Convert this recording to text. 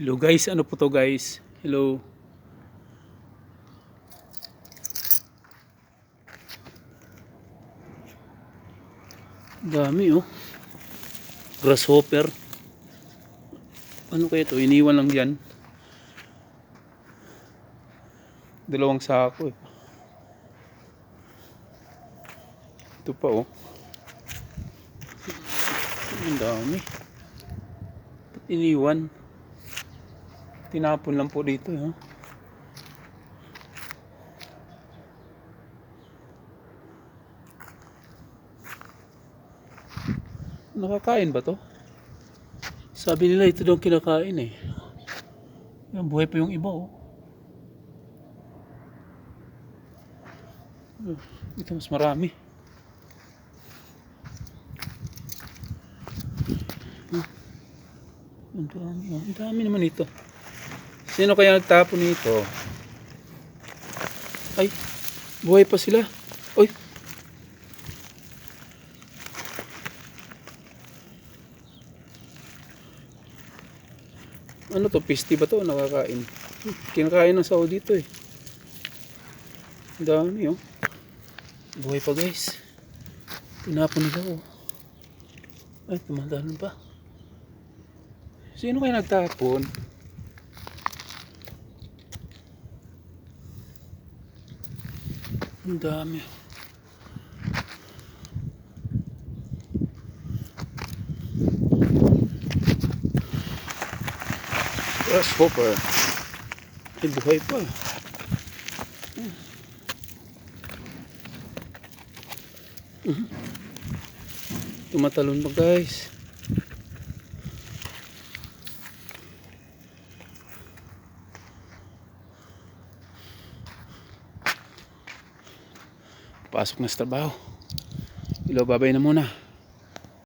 Hello guys, ano po to guys? Hello. Dami oh. Grasshopper. Ano kaya to? Iniwan lang yan. Dalawang sako eh. Ito pa oh. Ang dami. Ba't iniwan? Tinapon lang po dito, ha? Nakakain ba to? Sabi nila ito daw kinakain eh. Yan, buhay pa yung iba, oh. Uh, Ito mas marami. Ang dami, oh. Ang dami naman ito. Sino kaya nagtapon nito? Ay, buhay pa sila. Oy. Ano to? Pisti ba to? Nakakain. Kinakain ng sao dito eh. Dami oh. Buhay pa guys. Tinapon nila oh. Ay, tumadalan pa. Sino kaya nagtapon? Ang dami. Grasshopper. Ay, buhay pa. Mhm. Tumatalon pa guys. Pasok na sa trabaho. Hello, babay na muna.